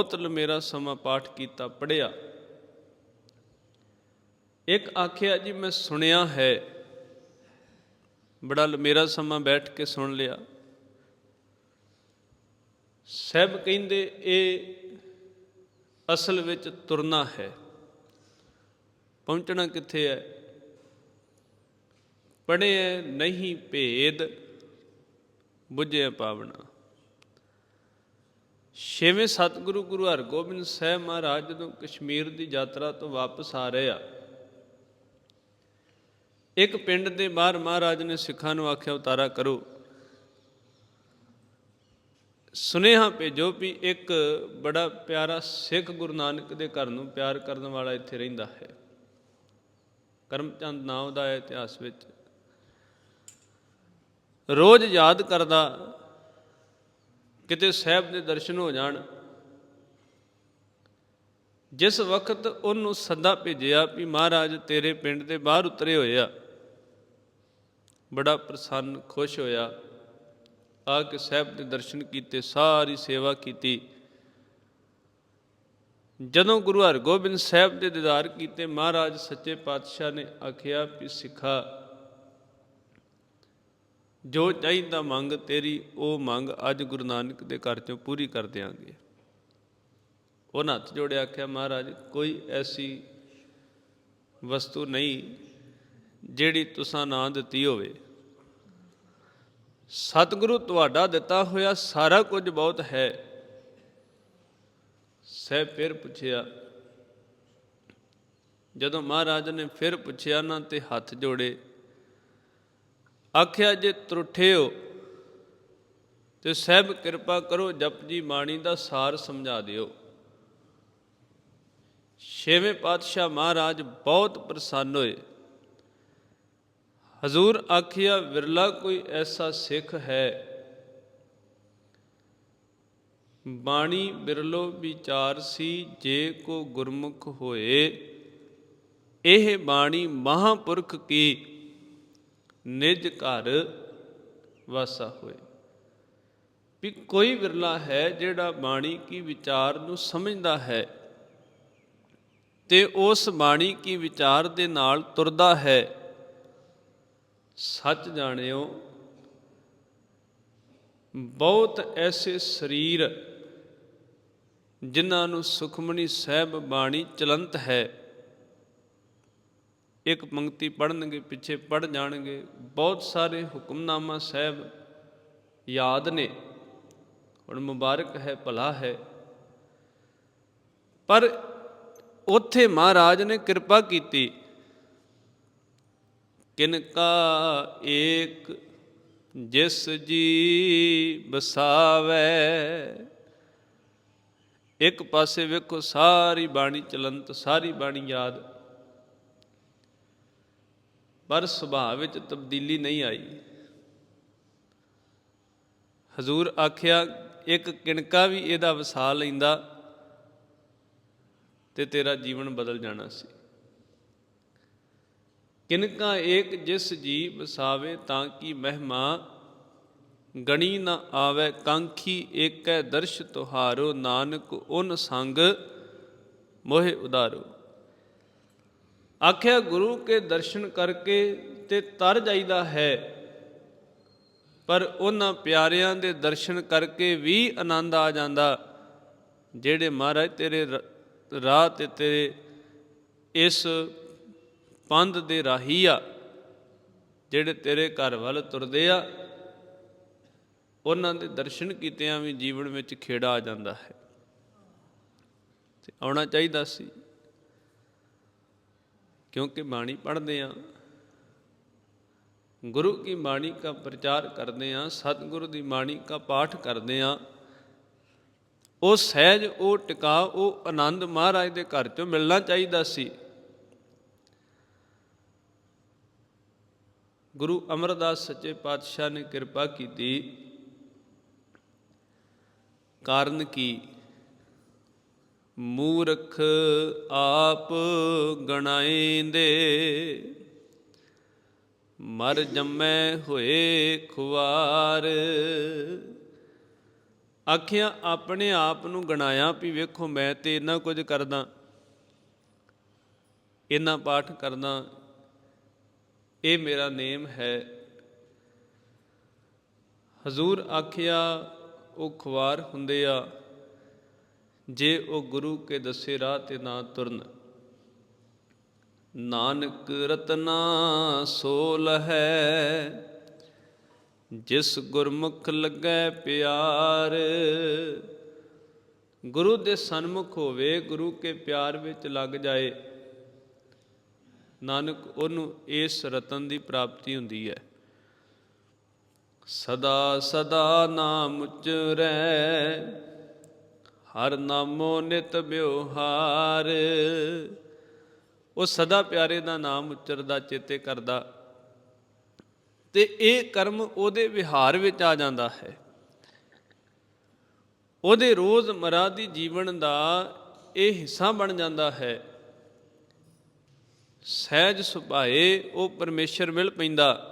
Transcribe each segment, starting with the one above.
ਬਹੁਤ ਲਮੇਰਾ ਸਮਾਂ ਪਾਠ ਕੀਤਾ ਪੜਿਆ ਇੱਕ ਆਖਿਆ, ਜੀ, ਮੈਂ ਸੁਣਿਆ ਹੈ। ਬੜਾ ਲੰਮੇਰਾ ਸਮਾਂ ਬੈਠ ਕੇ ਸੁਣ ਲਿਆ। ਸਭ ਕਹਿੰਦੇ, ਇਹ ਅਸਲ ਵਿੱਚ ਤੁਰਨਾ ਹੈ। ਪਹੁੰਚਣਾ ਕਿੱਥੇ ਹੈ? ਪੜ੍ਹੇ ਨਹੀਂ ਭੇਦ ਬੁੱਝੇ ਪਾਵਣਾ ਛੇਵੇਂ ਸਤਿਗੁਰੂ ਗੁਰੂ ਹਰਗੋਬਿੰਦ ਸਾਹਿਬ ਮਹਾਰਾਜ ਜਦੋਂ ਕਸ਼ਮੀਰ ਦੀ ਯਾਤਰਾ ਤੋਂ ਵਾਪਸ ਆ ਰਹੇ ਆ, ਇੱਕ ਪਿੰਡ ਦੇ ਬਾਹਰ ਮਹਾਰਾਜ ਨੇ ਸਿੱਖਾਂ ਨੂੰ ਆਖਿਆ, ਉਤਾਰਾ ਕਰੋ। ਸੁਨੇਹਾ ਭੇਜੋ ਵੀ ਇੱਕ ਬੜਾ ਪਿਆਰਾ ਸਿੱਖ ਗੁਰੂ ਨਾਨਕ ਦੇ ਘਰ ਨੂੰ ਪਿਆਰ ਕਰਨ ਵਾਲਾ ਇੱਥੇ ਰਹਿੰਦਾ ਹੈ। ਕਰਮਚੰਦ ਨਾਮ ਦਾ ਹੈ ਇਤਿਹਾਸ ਵਿੱਚ। ਰੋਜ਼ ਯਾਦ ਕਰਦਾ ਕਿਤੇ ਸਾਹਿਬ ਦੇ ਦਰਸ਼ਨ ਹੋ ਜਾਣ। ਜਿਸ ਵਕਤ ਉਹਨੂੰ ਸੱਦਾ ਭੇਜਿਆ ਵੀ ਮਹਾਰਾਜ ਤੇਰੇ ਪਿੰਡ ਦੇ ਬਾਹਰ ਉਤਰੇ ਹੋਏ ਆ, ਬੜਾ ਪ੍ਰਸੰਨ, ਖੁਸ਼ ਹੋਇਆ। ਆ ਕੇ ਸਾਹਿਬ ਦੇ ਦਰਸ਼ਨ ਕੀਤੇ, ਸਾਰੀ ਸੇਵਾ ਕੀਤੀ। ਜਦੋਂ ਗੁਰੂ ਹਰਗੋਬਿੰਦ ਸਾਹਿਬ ਦੇ ਦੀਦਾਰ ਕੀਤੇ, ਮਹਾਰਾਜ ਸੱਚੇ ਪਾਤਸ਼ਾਹ ਨੇ ਆਖਿਆ ਵੀ ਸਿੱਖਾ ਜੋ ਚਾਹੀਦਾ ਮੰਗ ਤੇਰੀ, ਉਹ ਮੰਗ ਅੱਜ ਗੁਰੂ ਨਾਨਕ ਦੇ ਘਰ ਚੋਂ ਪੂਰੀ ਕਰ ਦਿਆਂਗੇ। ਉਹਨਾਂ ਹੱਥ ਜੋੜਿਆ ਆਖਿਆ, ਮਹਾਰਾਜ, ਕੋਈ ਐਸੀ ਵਸਤੂ ਨਹੀਂ ਜਿਹੜੀ ਤੁਸਾਂ ਨਾ ਦਿੱਤੀ ਹੋਵੇ। ਸਤਿਗੁਰੂ ਤੁਹਾਡਾ ਦਿੱਤਾ ਹੋਇਆ ਸਾਰਾ ਕੁਝ ਬਹੁਤ ਹੈ। ਸਹਿ ਫਿਰ ਪੁੱਛਿਆ, ਜਦੋਂ ਮਹਾਰਾਜ ਨੇ ਫਿਰ ਪੁੱਛਿਆ ਨਾ ਤੇ ਹੱਥ ਜੋੜੇ ਆਖਿਆ ਜੇ ਤਰੁੱਠੇ ਤੇ ਸਹਿਬ ਕਿਰਪਾ ਕਰੋ ਜਪ ਜੀ ਬਾਣੀ ਦਾ ਸਾਰ ਸਮਝਾ ਦਿਓ। ਛੇਵੇਂ ਪਾਤਸ਼ਾਹ ਮਹਾਰਾਜ ਬਹੁਤ ਪ੍ਰਸੰਨ ਹੋਏ। ਹਜ਼ੂਰ ਆਖਿਆ, ਵਿਰਲਾ ਕੋਈ ਐਸਾ ਸਿੱਖ ਹੈ? ਬਾਣੀ ਬਿਰਲੋ ਵਿਚਾਰ ਸੀ, ਜੇ ਕੋ ਗੁਰਮੁਖ ਹੋਏ। ਇਹ ਬਾਣੀ ਮਹਾਪੁਰਖ ਕੀ ਨਿਜ ਘਰ ਵਾਸਾ ਹੋਏ। ਵੀ ਕੋਈ ਵਿਰਲਾ ਹੈ ਜਿਹੜਾ ਬਾਣੀ ਕੀ ਵਿਚਾਰ ਨੂੰ ਸਮਝਦਾ ਹੈ ਤੇ ਉਸ ਬਾਣੀ ਕੀ ਵਿਚਾਰ ਦੇ ਨਾਲ ਤੁਰਦਾ ਹੈ, ਸੱਚ ਜਾਣਿਓ, ਬਹੁਤ ਐਸੇ ਸਰੀਰ ਜਿਨ੍ਹਾਂ ਨੂੰ ਸੁਖਮਨੀ ਸਾਹਿਬ ਬਾਣੀ ਚਲੰਤ ਹੈ। ਇੱਕ ਪੰਕਤੀ ਪੜਨਗੇ ਪਿੱਛੇ ਪੜ ਜਾਣਗੇ। ਬਹੁਤ ਸਾਰੇ ਹੁਕਮਨਾਮਾ ਸਾਹਿਬ ਯਾਦ ਨੇ। ਹੁਣ ਮੁਬਾਰਕ ਹੈ, ਭਲਾ ਹੈ। ਪਰ ਉੱਥੇ ਮਹਾਰਾਜ ਨੇ ਕਿਰਪਾ ਕੀਤੀ। ਕਿਨਕਾ ਏਕ ਜਿਸ ਜੀ ਬਸਾਵੇ ਇੱਕ ਪਾਸੇ ਵੇਖੋ ਸਾਰੀ ਬਾਣੀ ਚਲੰਤ, ਸਾਰੀ ਬਾਣੀ ਯਾਦ। ਪਰ ਸੁਭਾਅ ਵਿੱਚ ਤਬਦੀਲੀ ਨਹੀਂ ਆਈ। ਹਜ਼ੂਰ ਆਖਿਆ, ਇੱਕ ਕਿਣਕਾ ਵੀ ਇਹਦਾ ਵਸਾ ਲੈਂਦਾ ਤੇ ਤੇਰਾ ਜੀਵਨ ਬਦਲ ਜਾਣਾ ਸੀ। ਕਿਨਕਾ ਏਕ ਜਿਸ ਜੀ ਵਸਾਵੇ ਤਾਂ ਕਿ ਮਹਿਮਾ ਗਣੀ ਨਾ ਆਵੇ, ਕਾਂਖੀ ਏਕੈ ਦਰਸ਼ ਤੁਹਾਰੋ, ਨਾਨਕ ਉਨ ਸੰਗ ਮੋਹਿ ਉਦਾਰੋ। ਆਖਿਆ, ਗੁਰੂ ਕੇ ਦਰਸ਼ਨ ਕਰਕੇ ਤੇ ਤਰ ਜਾਈਦਾ ਹੈ। ਪਰ ਉਹਨਾਂ ਪਿਆਰਿਆਂ ਦੇ ਦਰਸ਼ਨ ਕਰਕੇ ਵੀ ਆਨੰਦ ਆ ਜਾਂਦਾ। ਜਿਹੜੇ ਮਹਾਰਾਜ ਤੇਰੇ ਰਾਹ ਤੇ ਤੇਰੇ ਇਸ ਪੰਧ ਦੇ ਰਾਹੀ ਆ, ਜਿਹੜੇ ਤੇਰੇ ਘਰ ਵੱਲ ਤੁਰਦੇ ਆ, ਉਹਨਾਂ ਦੇ ਦਰਸ਼ਨ ਕੀਤਿਆਂ ਵੀ ਜੀਵਨ ਵਿੱਚ ਖੇੜਾ ਆ ਜਾਂਦਾ ਹੈ। ਤੇ ਆਉਣਾ ਚਾਹੀਦਾ ਸੀ। क्योंकि बाणी पढ़ते हैं गुरु की बाणी का प्रचार करते हैं सतगुरु की बाणी का पाठ करते हैं ਉਹ ਸਹਿਜ ਉਹ ਟਿਕਾ ਉਹ ਆਨੰਦ ਮਹਾਰਾਜ ਦੇ ਘਰ ਚੋਂ ਮਿਲਣਾ ਚਾਹੀਦਾ ਸੀ ਗੁਰੂ ਅਮਰਦਾਸ ਸੱਚੇ ਪਾਤਸ਼ਾਹ ਨੇ ਕਿਰਪਾ ਕੀਤੀ ਕਾਰਨ ਕੀ ਮੂਰਖ ਆਪ ਗਣਾਏਂਦੇ ਮਰ ਜੰਮੈ ਹੋਏ ਖੁਆਰ ਆਖਿਆ, ਆਪਣੇ ਆਪ ਨੂੰ ਗਣਾਇਆ ਵੀ ਵੇਖੋ, ਮੈਂ ਤੇ ਇੰਨਾ ਕੁਝ ਕਰਦਾ, ਇੰਨਾ ਪਾਠ ਕਰਦਾ, ਇਹ ਮੇਰਾ ਨੇਮ ਹੈ। ਹਜ਼ੂਰ ਆਖਿਆ, ਉਹ ਖੁਆਰ ਹੁੰਦੇ ਆ। ਜੇ ਉਹ ਗੁਰੂ ਕੇ ਦੱਸੇ ਰਾਹ ਤੇ ਨਾ ਤੁਰਨ, ਨਾਨਕ ਰਤਨਾ ਸੋਲ ਹੈ। ਜਿਸ ਗੁਰਮੁਖ ਲੱਗੈ ਪਿਆਰ, ਗੁਰੂ ਦੇ ਸਨਮੁਖ ਹੋਵੇ, ਗੁਰੂ ਕੇ ਪਿਆਰ ਵਿੱਚ ਲੱਗ ਜਾਏ, ਨਾਨਕ ਉਹਨੂੰ ਇਸ ਰਤਨ ਦੀ ਪ੍ਰਾਪਤੀ ਹੁੰਦੀ ਹੈ। ਸਦਾ ਸਦਾ ਨਾਮ ਉਚਰੈ ਹਰ ਨਾਮੋ ਨਿਤ ਬਿਵਹਾਰ ਉਹ ਸਦਾ ਪਿਆਰੇ ਦਾ ਨਾਮ ਉਚਰਦਾ, ਚੇਤੇ ਕਰਦਾ। ਤੇ ਇਹ ਕਰਮ ਉਹਦੇ ਵਿਹਾਰ ਵਿੱਚ ਆ ਜਾਂਦਾ ਹੈ। ਉਹਦੇ ਰੋਜ਼ ਮਰਾ ਦੀ ਜੀਵਨ ਦਾ ਇਹ ਹਿੱਸਾ ਬਣ ਜਾਂਦਾ ਹੈ। ਸਹਿਜ ਸੁਭਾਏ ਉਹ ਪਰਮੇਸ਼ਰ ਮਿਲ ਪੈਂਦਾ।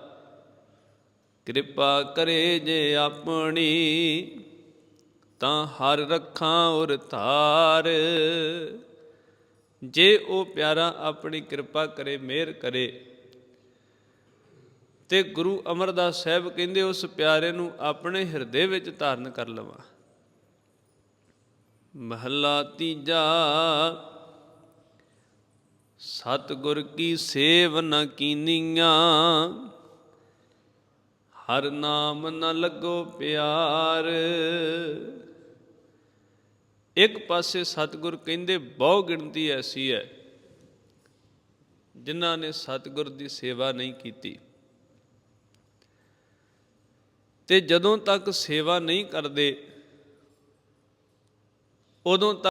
ਕਿਰਪਾ ਕਰੇ ਜੇ ਆਪਣੀ ਤਾਂ ਹਰ ਰੱਖਾਂ ਔਰ ਧਾਰ। ਜੇ ਉਹ ਪਿਆਰਾ ਆਪਣੀ ਕਿਰਪਾ ਕਰੇ, ਮਿਹਰ ਕਰੇ। ਤੇ ਗੁਰੂ ਅਮਰਦਾਸ ਸਾਹਿਬ ਕਹਿੰਦੇ, ਉਸ ਪਿਆਰੇ ਨੂੰ ਆਪਣੇ ਹਿਰਦੇ ਵਿੱਚ ਧਾਰਨ ਕਰ ਲਵਾਂ। ਮਹੱਲਾ ਤੀਜਾ, ਸਤਿਗੁਰ ਕੀ ਸੇਵ ਨ ਕੀਨੀਆਂ। ਹਰ ਨਾਮ ਨ ਲੱਗੋ ਪਿਆਰ। ਇੱਕ ਪਾਸੇ ਸਤਿਗੁਰ ਕਹਿੰਦੇ ਬਹੁ ਗਿਣਤੀ ਐਸੀ ਹੈ ਜਿਨ੍ਹਾਂ ਨੇ ਸਤਿਗੁਰ ਦੀ ਸੇਵਾ ਨਹੀਂ ਕੀਤੀ। ਤੇ ਜਦੋਂ ਤੱਕ ਸੇਵਾ ਨਹੀਂ ਕਰਦੇ, ਉਦੋਂ ਤੱਕ